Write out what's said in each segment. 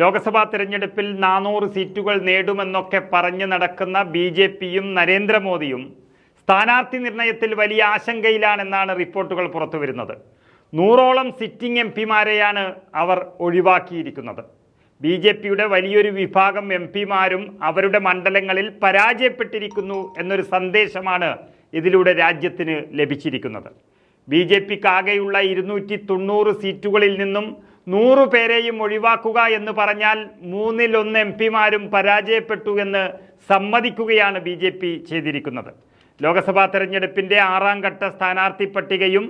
ലോക്സഭാ തെരഞ്ഞെടുപ്പിൽ നാനൂറ് സീറ്റുകൾ നേടുമെന്നൊക്കെ പറഞ്ഞു നടക്കുന്ന ബി ജെ പിയും നരേന്ദ്രമോദിയും സ്ഥാനാർത്ഥി നിർണയത്തിൽ വലിയ ആശങ്കയിലാണെന്നാണ് റിപ്പോർട്ടുകൾ പുറത്തു പുറത്തുവരുന്നത്. നൂറോളം സിറ്റിംഗ് എം പിമാരെയാണ് അവർ ഒഴിവാക്കിയിരിക്കുന്നത്. ബി ജെ പിയുടെ വലിയൊരു വിഭാഗം എം പിമാരും അവരുടെ മണ്ഡലങ്ങളിൽ പരാജയപ്പെട്ടിരിക്കുന്നു എന്നൊരു സന്ദേശമാണ് ഇതിലൂടെ രാജ്യത്തിന് ലഭിച്ചിരിക്കുന്നത്. ബി ജെ പിക്കാകെയുള്ള ഇരുന്നൂറ്റി തൊണ്ണൂറ് സീറ്റുകളിൽ നിന്നും നൂറു പേരെയും ഒഴിവാക്കുക എന്ന് പറഞ്ഞാൽ മൂന്നിലൊന്ന് എം പിമാരും പരാജയപ്പെട്ടു എന്ന് സമ്മതിക്കുകയാണ് ബി ജെ പി ചെയ്തിരിക്കുന്നത്. ലോക്സഭാ തെരഞ്ഞെടുപ്പിന്റെ ആറാം ഘട്ട സ്ഥാനാർത്ഥി പട്ടികയും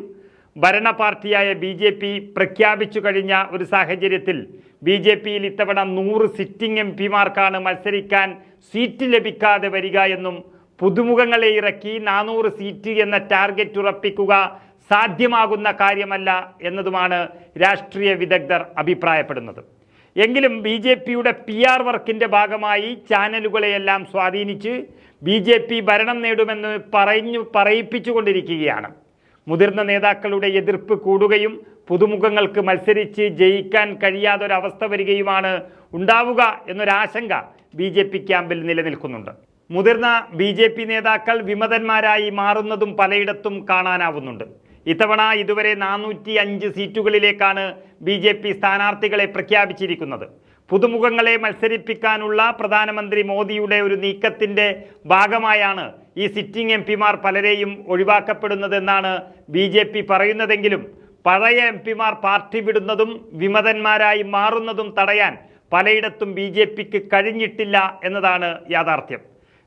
ഭരണ പാർട്ടിയായ ബി ജെ പി പ്രഖ്യാപിച്ചു കഴിഞ്ഞ ഒരു സാഹചര്യത്തിൽ ബി ജെ പിയിൽ ഇത്തവണ നൂറ് സിറ്റിംഗ് എം പിമാർക്കാണ് മത്സരിക്കാൻ സീറ്റ് ലഭിക്കാതെ വരിക എന്നും പുതുമുഖങ്ങളെ ഇറക്കി നാനൂറ് സീറ്റ് എന്ന ടാർഗറ്റ് ഉറപ്പിക്കുക സാധ്യമാകുന്ന കാര്യമല്ല എന്നതുമാണ് രാഷ്ട്രീയ വിദഗ്ധർ അഭിപ്രായപ്പെടുന്നത്. എങ്കിലും ബി ജെ പിയുടെ പി ആർ വർക്കിന്റെ ഭാഗമായി ചാനലുകളെയെല്ലാം സ്വാധീനിച്ച് ബി ജെ പി ഭരണം നേടുമെന്ന് പറഞ്ഞു പറയിപ്പിച്ചുകൊണ്ടിരിക്കുകയാണ്. മുതിർന്ന നേതാക്കളുടെ എതിർപ്പ് കൂടുകയും പുതുമുഖങ്ങൾക്ക് മത്സരിച്ച് ജയിക്കാൻ കഴിയാതൊരവസ്ഥ വരികയുമാണ് ഉണ്ടാവുക എന്നൊരാശങ്ക ബി ജെ പി ക്യാമ്പിൽ നിലനിൽക്കുന്നുണ്ട്. മുതിർന്ന ബി ജെ പി നേതാക്കൾ വിമതന്മാരായി മാറുന്നതും പലയിടത്തും കാണാനാവുന്നുണ്ട്. ഇത്തവണ ഇതുവരെ നാനൂറ്റി അഞ്ച് സീറ്റുകളിലേക്കാണ് ബി ജെ പി സ്ഥാനാർത്ഥികളെ പ്രഖ്യാപിച്ചിരിക്കുന്നത്. പുതുമുഖങ്ങളെ മത്സരിപ്പിക്കാനുള്ള പ്രധാനമന്ത്രി മോദിയുടെ ഒരു നീക്കത്തിന്റെ ഭാഗമായാണ് ഈ സിറ്റിംഗ് എം പിമാർ പലരെയും ഒഴിവാക്കപ്പെടുന്നതെന്നാണ് ബി ജെ പി പറയുന്നതെങ്കിലും പഴയ എം പിമാർ പാർട്ടി വിടുന്നതും വിമതന്മാരായി മാറുന്നതും തടയാൻ പലയിടത്തും ബി ജെ പിക്ക് കഴിഞ്ഞിട്ടില്ല എന്നതാണ് യാഥാർത്ഥ്യം.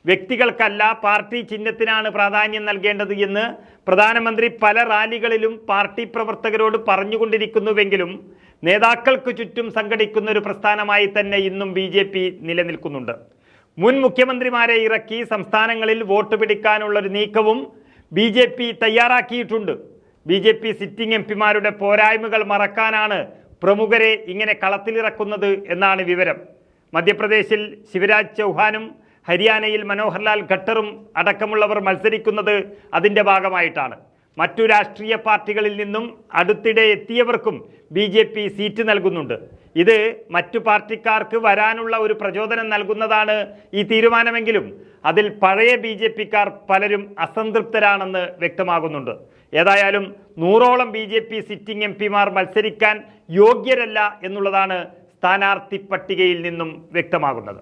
വ്യക്തികൾക്കല്ല പാർട്ടി ചിഹ്നത്തിനാണ് പ്രാധാന്യം നൽകേണ്ടത് എന്ന് പ്രധാനമന്ത്രി പല റാലികളിലും പാർട്ടി പ്രവർത്തകരോട് പറഞ്ഞുകൊണ്ടിരിക്കുന്നുവെങ്കിലും നേതാക്കൾക്ക് ചുറ്റും സംഘടിക്കുന്ന ഒരു പ്രസ്ഥാനമായി തന്നെ ഇന്നും ബി നിലനിൽക്കുന്നുണ്ട്. മുൻ മുഖ്യമന്ത്രിമാരെ ഇറക്കി സംസ്ഥാനങ്ങളിൽ വോട്ട് പിടിക്കാനുള്ള ഒരു നീക്കവും ബി ജെ പി തയ്യാറാക്കിയിട്ടുണ്ട്. B J P sitting M പിമാരുടെ പോരായ്മകൾ മറക്കാനാണ് പ്രമുഖരെ ഇങ്ങനെ കളത്തിലിറക്കുന്നത് എന്നാണ് വിവരം. മധ്യപ്രദേശിൽ ശിവരാജ് ചൗഹാനും ഹരിയാനയിൽ മനോഹർലാൽ ഖട്ടറും അടക്കമുള്ളവർ മത്സരിക്കുന്നത് അതിന്റെ ഭാഗമായിട്ടാണ്. മറ്റു രാഷ്ട്രീയ പാർട്ടികളിൽ നിന്നും അടുത്തിടെ എത്തിയവർക്കും ബി ജെ പി സീറ്റ് നൽകുന്നുണ്ട്. ഇത് മറ്റു പാർട്ടിക്കാർക്ക് വരാനുള്ള ഒരു പ്രചോദനം നൽകുന്നതാണ് ഈ തീരുമാനമെങ്കിലും അതിൽ പഴയ ബി ജെ പിക്കാർ പലരും അസംതൃപ്തരാണെന്ന് വ്യക്തമാകുന്നുണ്ട്. ഏതായാലും നൂറോളം B J P sitting M പിമാർ മത്സരിക്കാൻ യോഗ്യരല്ല എന്നുള്ളതാണ് സ്ഥാനാർത്ഥി പട്ടികയിൽ നിന്നും വ്യക്തമാകുന്നത്.